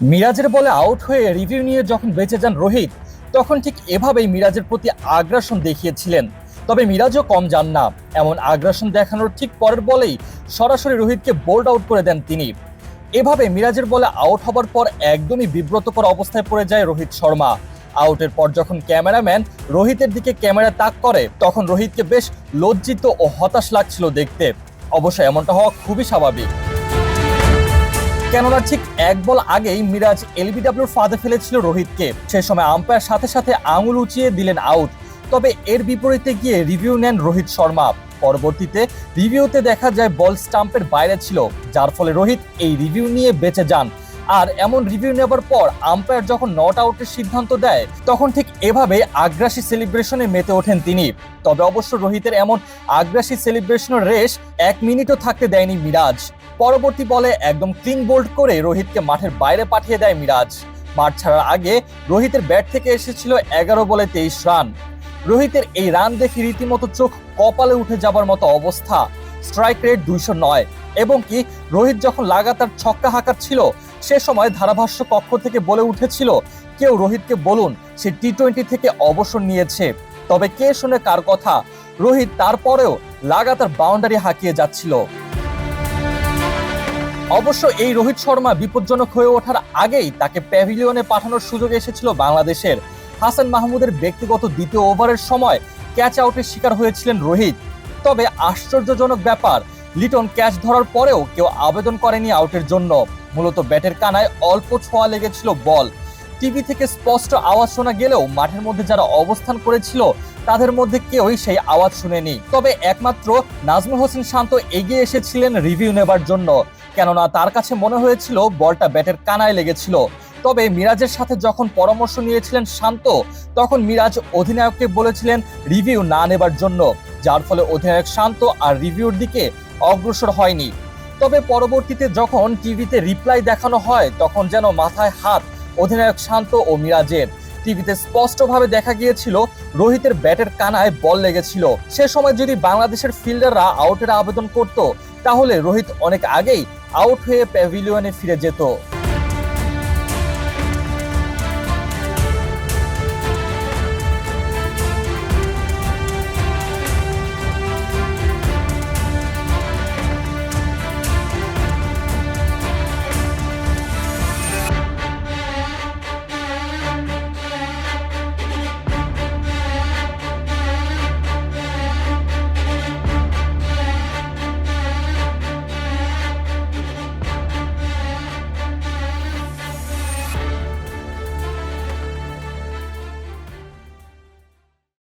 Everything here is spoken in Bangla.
মিরাজের বলে আউট হয়ে রিভিউ নিয়ে যখন বেঁচে যান রোহিত, তখন ঠিক এভাবেই মিরাজের প্রতি আগ্রাসন দেখিয়েছিলেন। তবে মিরাজও কম যান না। এমন আগ্রাসন দেখানোর ঠিক পরের বলেই সরাসরি রোহিতকে বোল্ড আউট করে দেন তিনি। এভাবে মিরাজের বলে আউট হবার পর একদমই বিব্রতকর অবস্থায় পড়ে যায় রোহিত শর্মা। আউটের পর যখন ক্যামেরাম্যান রোহিতের দিকে ক্যামেরা তাক করে, তখন রোহিতকে বেশ লজ্জিত ও হতাশ লাগছিল দেখতে। অবশ্য এমনটা হওয়া খুবই স্বাভাবিক। কেননা ঠিক এক বল আগেই মিরাজ এলবিডব্লিউর ফাঁদে ফেলেছিল রোহিতকে। সে সময় আম্পায়ার সাথে সাথে আঙুল উঁচিয়ে দিলেন আউট। তবে এর বিপরীতে গিয়ে রিভিউ নেন রোহিত শর্মা। পরবর্তীতে রিভিউতে দেখা যায় বল স্টাম্পের বাইরে ছিল, যার ফলে রোহিত এই রিভিউ নিয়ে বেঁচে যান। আর এমন রিভিউ নেবার পর আম্পায়ার যখন নট আউটের সিদ্ধান্ত দেয়, তখন ঠিক এভাবে আগ্রাসী সেলিব্রেশনে মেতে ওঠেন তিনি। তবে অবশ্য রোহিতের এমন আগ্রাসী সেলিব্রেশনের রেশ এক মিনিটও থাকতে দেয়নি মিরাজ। পরবর্তী বলে একদম ক্লিন বোল্ড করে রোহিতকে মাঠের বাইরে পাঠিয়ে দেয় মিরাজ। মাঠ ছাড়ার আগে রোহিতের ব্যাট থেকে এসেছিল এগারো বলে তেইশ রান। রোহিতের এই রান দেখে রীতিমতো চোখ কপালে উঠে যাবার মতো অবস্থা। স্ট্রাইক রেট দুইশো নয়। এবং কি রোহিত যখন লাগাতার ছক্কা হাঁকার ছিল, সে সময় ধারাভাষ্য কক্ষ থেকে বলে উঠেছিল, কেউ রোহিতকে বলুন, সে টি টোয়েন্টি থেকে অবসর নিয়েছে। তবে কে শুনে কার কথা? রোহিত তারপরেও লাগাতার বাউন্ডারি হাঁকিয়ে যাচ্ছিল। অবশ্য এই রোহিত শর্মা বিপজ্জনক হয়ে ওঠার আগেই তাকে প্যাভিলিয়নে পাঠানোর সুযোগ এসেছিল বাংলাদেশের। হাসান মাহমুদের ব্যক্তিগত দ্বিতীয় ওভারের সময় ক্যাচ আউটের শিকার হয়েছিলেন রোহিত। তবে আশ্চর্যজনক ব্যাপার লিটন ক্যাচ ধরার পরেও কেউ আবেদন করেনি আউটের জন্য। মূলত ব্যাটের কানায় অল্প ছোঁয়া লেগেছিল বল। টিভি থেকে স্পষ্ট আওয়াজ শোনা গেলেও মাঠের মধ্যে যারা অবস্থান করেছিল, তাদের মধ্যে কেউই সেই আওয়াজ শুনেনি। তবে একমাত্র নাজমুল হোসেন শান্ত এগিয়ে এসেছিলেন রিভিউ নেবার জন্য। কেননা তার কাছে মনে হয়েছিল বলটা ব্যাটের কানায় লেগেছিল। তবে মিরাজের সাথে যখন পরামর্শ নিয়েছিলেন শান্ত, তখন মিরাজ অধিনায়ককে বলেছিলেন রিভিউ না নেবার জন্য। যার ফলে অধিনায়ক শান্ত আর রিভিউর দিকে অগ্রসর হয়নি। তবে পরবর্তীতে যখন টিভিতে রিপ্লাই দেখানো হয়, তখন যেন মাথায় হাত অধিনায়ক শান্ত ও মিরাজের। টিভিতে স্পষ্টভাবে দেখা গিয়েছিল, রোহিতের ব্যাটের কানায় বল লেগেছিল। সে সময় যদি বাংলাদেশের ফিল্ডাররা আউটের আবেদন করত, তাহলে রোহিত অনেক আগেই আউট হয়ে প্যাভিলিয়নে ফিরে যেত।